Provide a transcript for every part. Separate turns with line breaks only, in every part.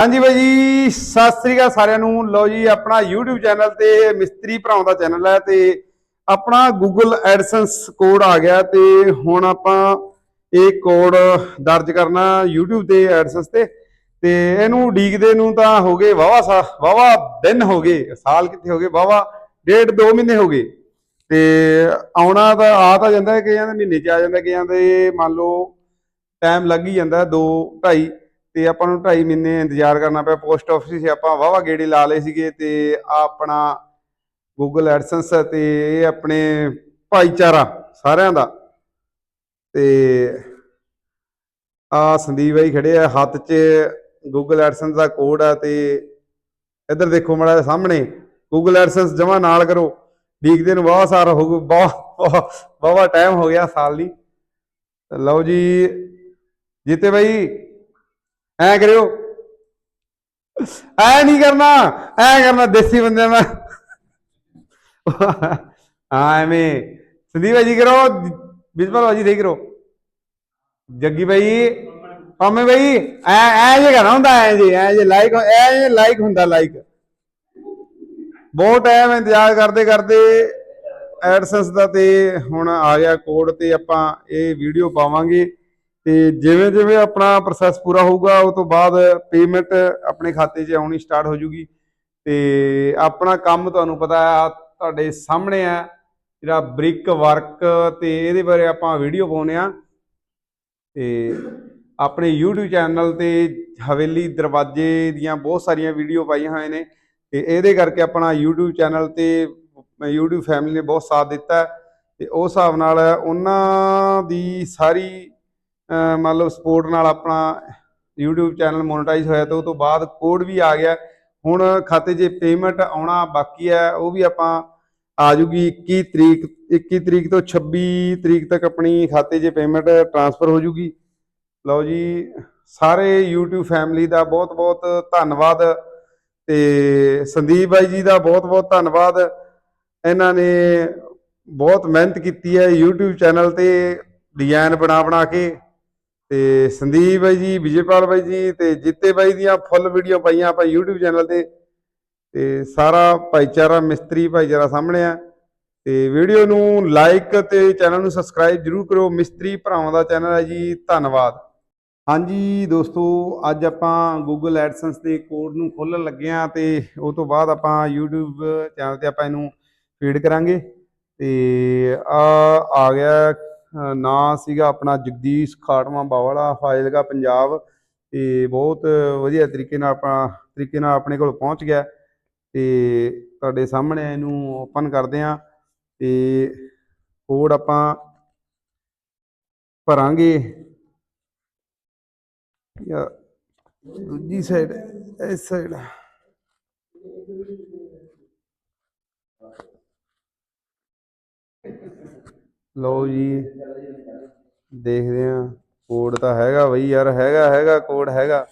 ਹਾਂਜੀ ਬਾਈ ਜੀ, ਸਤਿ ਸ੍ਰੀ ਅਕਾਲ ਸਾਰਿਆਂ ਨੂੰ। ਲਓ ਜੀ, ਆਪਣਾ YouTube ਚੈਨਲ ਤੇ ਮਿਸਤਰੀ ਭਰਾਵਾਂ ਦਾ ਚੈਨਲ ਹੈ ਤੇ ਆਪਣਾ Google AdSense ਕੋਡ ਆ ਗਿਆ ਤੇ ਹੁਣ ਆਪਾਂ ਇਹ ਕੋਡ ਦਰਜ ਕਰਨਾ YouTube ਤੇ AdSense ਤੇ। ਤੇ ਇਹਨੂੰ ਉਡੀਕਦੇ ਨੂੰ ਤਾਂ ਹੋ ਗਏ ਵਾਵਾ ਸਾ ਵਾਵਾ ਦਿਨ ਹੋ ਗਏ, ਸਾਲ ਕਿੱਥੇ ਹੋ ਗਏ ਵਾਵਾ ਡੇਢ ਦੋ ਮਹੀਨੇ ਹੋ ਗਏ। ਤੇ ਆਉਣਾ ਤਾਂ ਆ ਤਾਂ ਜਾਂਦਾ ਹੈ, ਕਈਆਂ ਮਹੀਨੇ ਚ ਆ ਜਾਂਦਾ ਕਈਆਂ ਦੇ ਮੰਨ ਲਓ ਟਾਈਮ ਲੱਗ ਹੀ ਜਾਂਦਾ 2 2.5 ਤੇ ਆਪਾਂ ਨੂੰ 2.5 ਮਹੀਨੇ ਇੰਤਜ਼ਾਰ ਕਰਨਾ ਪਿਆ, ਪੋਸਟ ਆਫਿਸ 'ਚ ਆਪਾਂ ਵਾਵਾ ਗੇੜੇ ਲਾ ਲਏ ਸੀਗੇ ਤੇ ਆ ਆਪਣਾ ਗੂਗਲ AdSense ਤੇ ਇਹ ਆਪਣੇ ਭਾਈਚਾਰਾ ਸਾਰਿਆਂ ਦਾ। ਤੇ ਆ ਸੰਦੀਪ ਭਾਈ ਖੜੇ ਆ, ਹੱਥ 'ਚ ਗੂਗਲ AdSense ਦਾ ਕੋਡ ਆ ਤੇ ਇੱਧਰ ਦੇਖੋ ਮੜਾ ਸਾਹਮਣੇ ਗੂਗਲ AdSense ਜਮਾ ਨਾਲ ਕਰੋ। ਡੀਕਦੇ ਨੂੰ ਬਹੁਤ ਸਾਰਾ ਹੋ ਗਿਆ ਬਹੁਤ ਬਹੁਤ ਟਾਈਮ ਹੋ ਗਿਆ ਸਾਲ ਦੀ। ਲਓ ਜੀ, ਜੀਤੇ ਭਾਈ ਐ ਕਰਿਓ। ਐ ਨਹੀਂ ਕਰਨਾ, ਐ ਕਰਨਾ ਦੇਸੀ ਬੰਦੇ ਮੈਂ ਹਾਂ, ਐਵੇਂ। ਸੰਦੀਪ ਜੀ ਕਰੋ ਬਿਸਮਲ ਭਾਜੀ ਦੇ ਕਰੋ। ਜੱਗੀ ਭਾਈ, ਪੰਮੇ ਭਾਈ, ਐ ਐ ਜੇ ਕਰਨਾ ਹੁੰਦਾ, ਐ ਜੇ ਐ ਜੇ ਲਾਈਕ ਐ ਜੇ ਲਾਈਕ ਹੁੰਦਾ ਲਾਈਕ ਬਹੁਤ ਟਾਈਮ ਇੰਤਜ਼ਾਰ ਕਰਦੇ ਕਰਦੇ ਐਡਸੈਂਸ ਦਾ ਤੇ ਹੁਣ ਆ ਗਿਆ ਕੋਡ ਤੇ ਆਪਾਂ ਇਹ ਵੀਡੀਓ ਪਾਵਾਂਗੇ। ਤੇ ਜਿਵੇਂ ਜਿਵੇਂ ਆਪਣਾ ਪ੍ਰੋਸੈਸ ਪੂਰਾ ਹੋਊਗਾ, ਉਹ ਤੋਂ ਬਾਅਦ ਪੇਮੈਂਟ ਆਪਣੇ ਖਾਤੇ 'ਚ ਆਉਣੀ ਸਟਾਰਟ ਹੋ ਜੂਗੀ। ਤੇ ਆਪਣਾ ਕੰਮ ਤੁਹਾਨੂੰ ਪਤਾ ਆ, ਤੁਹਾਡੇ ਸਾਹਮਣੇ ਆ ਜਿਹੜਾ ਬ੍ਰਿਕ ਵਰਕ ਤੇ ਇਹਦੇ ਬਾਰੇ ਆਪਾਂ ਵੀਡੀਓ ਪਾਉਨੇ ਆ ਤੇ ਆਪਣੇ YouTube ਚੈਨਲ ਤੇ ਹਵੇਲੀ ਦਰਵਾਜ਼ੇ ਦੀਆਂ ਬਹੁਤ ਸਾਰੀਆਂ ਵੀਡੀਓ ਪਾਈਆਂ ਹੋਏ ਨੇ। ਤੇ ਇਹਦੇ ਕਰਕੇ ਆਪਣਾ YouTube ਚੈਨਲ ਤੇ YouTube ਫੈਮਿਲੀ ਨੇ ਬਹੁਤ ਸਾਥ ਦਿੱਤਾ। ਤੇ ਉਸ ਹਿਸਾਬ ਨਾਲ ਉਹਨਾਂ ਦੀ ਸਾਰੀ ਮੰਨ ਲਓ ਸਪੋਰਟ ਨਾਲ ਆਪਣਾ YouTube ਚੈਨਲ ਮੋਨੇਟਾਈਜ਼ ਹੋਇਆ ਤੇ ਉਹ ਤੋਂ ਬਾਅਦ ਕੋਡ ਵੀ ਆ ਗਿਆ। ਹੁਣ ਖਾਤੇ 'ਚ ਪੇਮੈਂਟ ਆਉਣਾ ਬਾਕੀ ਹੈ, ਉਹ ਵੀ ਆਪਾਂ ਆ ਜੂਗੀ 21 ਤਰੀਕ 21 ਤਰੀਕ ਤੋਂ 26 ਤਰੀਕ ਤੱਕ ਆਪਣੀ ਖਾਤੇ 'ਚ ਪੇਮੈਂਟ ਟ੍ਰਾਂਸਫਰ ਹੋ ਜੂਗੀ ਲਓ ਜੀ, ਸਾਰੇ YouTube ਫੈਮਿਲੀ ਦਾ ਬਹੁਤ ਬਹੁਤ ਧੰਨਵਾਦ ਤੇ ਸੰਦੀਪ ਬਾਈ ਜੀ ਦਾ ਬਹੁਤ ਬਹੁਤ ਧੰਨਵਾਦ। ਇਹਨਾਂ ਨੇ ਬਹੁਤ ਮਿਹਨਤ ਕੀਤੀ ਹੈ YouTube ਚੈਨਲ ਤੇ ਡਿਜ਼ਾਈਨ ਬਣਾ ਬਣਾ ਕੇ। ਤੇ ਸੰਦੀਪ ਬਾਈ ਜੀ, ਵਿਜੇਪਾਲ ਬਾਈ ਜੀ ਤੇ ਜਿੱਤੇ ਬਾਈ ਦੀਆਂ ਫੁੱਲ ਵੀਡੀਓ ਪਾਈਆਂ ਆਪਾਂ YouTube ਚੈਨਲ ਤੇ। ਤੇ ਸਾਰਾ ਭਾਈਚਾਰਾ, ਮਿਸਤਰੀ ਭਾਈਚਾਰਾ ਸਾਹਮਣੇ ਆ। ਤੇ ਵੀਡੀਓ ਨੂੰ ਲਾਈਕ ਤੇ ਚੈਨਲ ਨੂੰ ਸਬਸਕ੍ਰਾਈਬ ਜਰੂਰ ਕਰੋ ਮਿਸਤਰੀ ਭਰਾਵਾਂ ਦਾ ਚੈਨਲ ਹੈ ਜੀ। ਧੰਨਵਾਦ। ਹਾਂਜੀ ਦੋਸਤੋ, ਅੱਜ ਆਪਾਂ Google AdSense ਦੇ ਕੋਡ ਨੂੰ ਖੋਲਣ ਲੱਗੇ ਆ ਤੇ ਉਹ ਤੋਂ ਬਾਅਦ ਆਪਾਂ YouTube ਚੈਨਲ ਤੇ ਆਪਾਂ ਇਹਨੂੰ ਫੀਡ ਕਰਾਂਗੇ। ਤੇ ਆ ਆ ਗਿਆ ਨਾਂ ਸੀਗਾ ਆਪਣਾ ਜਗਦੀਸ਼ ਖਾਟਮਾ ਬਾਵਲਾ ਫਾਜ਼ਿਲਕਾ ਪੰਜਾਬ ਤੇ ਬਹੁਤ ਵਧੀਆ ਤਰੀਕੇ ਨਾਲ ਆਪਾਂ ਤਰੀਕੇ ਨਾਲ ਆਪਣੇ ਕੋਲ ਪਹੁੰਚ ਗਿਆ ਤੇ ਤੁਹਾਡੇ ਸਾਹਮਣੇ ਇਹਨੂੰ ਓਪਨ ਕਰਦੇ ਆ ਤੇ ਕੋਡ ਆਪਾਂ ਭਰਾਂਗੇ। ਜਾਂ ਦੂਜੀ ਸਾਈਡ ਇਸ ਸਾਈਡ ਲਓ ਜੀ, ਦੇਖਦੇ ਆ ਕੋਡ ਤਾਂ ਹੈਗਾ ਬਈ ਯਾਰ, ਹੈਗਾ ਹੈਗਾ, ਕੋਡ ਹੈਗਾ।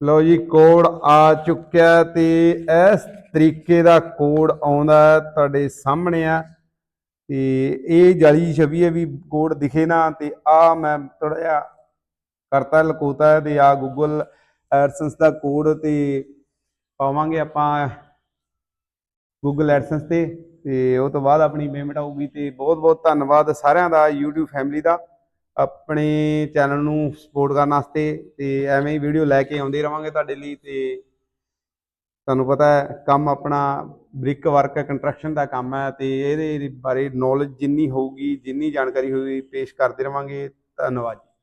ਲਓ ਜੀ, ਕੋਡ ਆ ਚੁੱਕਿਆ ਤੇ ਇਸ ਤਰੀਕੇ ਦਾ ਕੋਡ ਆਉਂਦਾ ਤੁਹਾਡੇ ਸਾਹਮਣੇ ਆ। ਤੇ ਇਹ ਜਾਲੀ ਛਵੀ ਹੈ ਵੀ ਕੋਡ ਦਿਖੇ ਨਾ ਤੇ ਆ ਮੈਂ ਥੋੜਾ ਜਿਹਾ ਕਰਤਾ ਲਕੋਤਾ ਹੈ ਤੇ ਆ ਗੂਗਲ ਐਡਸੈਂਸ ਦਾ ਕੋਡ ਤੇ ਪਾਵਾਂਗੇ ਆਪਾਂ ਗੂਗਲ ਐਡਸੈਂਸ ਤੇ ਤੇ ਉਹ ਤੋਂ ਬਾਅਦ ਆਪਣੀ ਪੇਮੈਂਟ ਆਊਗੀ ਤੇ ਬਹੁਤ ਬਹੁਤ ਧੰਨਵਾਦ ਸਾਰਿਆਂ ਦਾ, YouTube ਫੈਮਿਲੀ ਦਾ। ਆਪਣੇ ਚੈਨਲ ਨੂੰ ਸਪੋਰਟ ਕਰਨ ਵਾਸਤੇ ਤੇ ਐਵੇਂ ਹੀ ਵੀਡੀਓ ਲੈ ਕੇ ਆਉਂਦੇ ਰਵਾਂਗੇ ਤੁਹਾਡੇ ਲਈ ਤੇ ਤੁਹਾਨੂੰ ਪਤਾ ਹੈ, ਕੰਮ ਆਪਣਾ ਬ੍ਰਿਕ ਵਰਕ ਕੰਸਟਰਕਸ਼ਨ ਦਾ ਕੰਮ ਹੈ ਤੇ ਇਹਦੇ ਬਾਰੇ ਨੌਲੇਜ ਜਿੰਨੀ ਹੋਊਗੀ, ਜਿੰਨੀ ਜਾਣਕਾਰੀ ਹੋਊਗੀ, ਪੇਸ਼ ਕਰਦੇ ਰਵਾਂਗੇ। ਧੰਨਵਾਦ ਜੀ।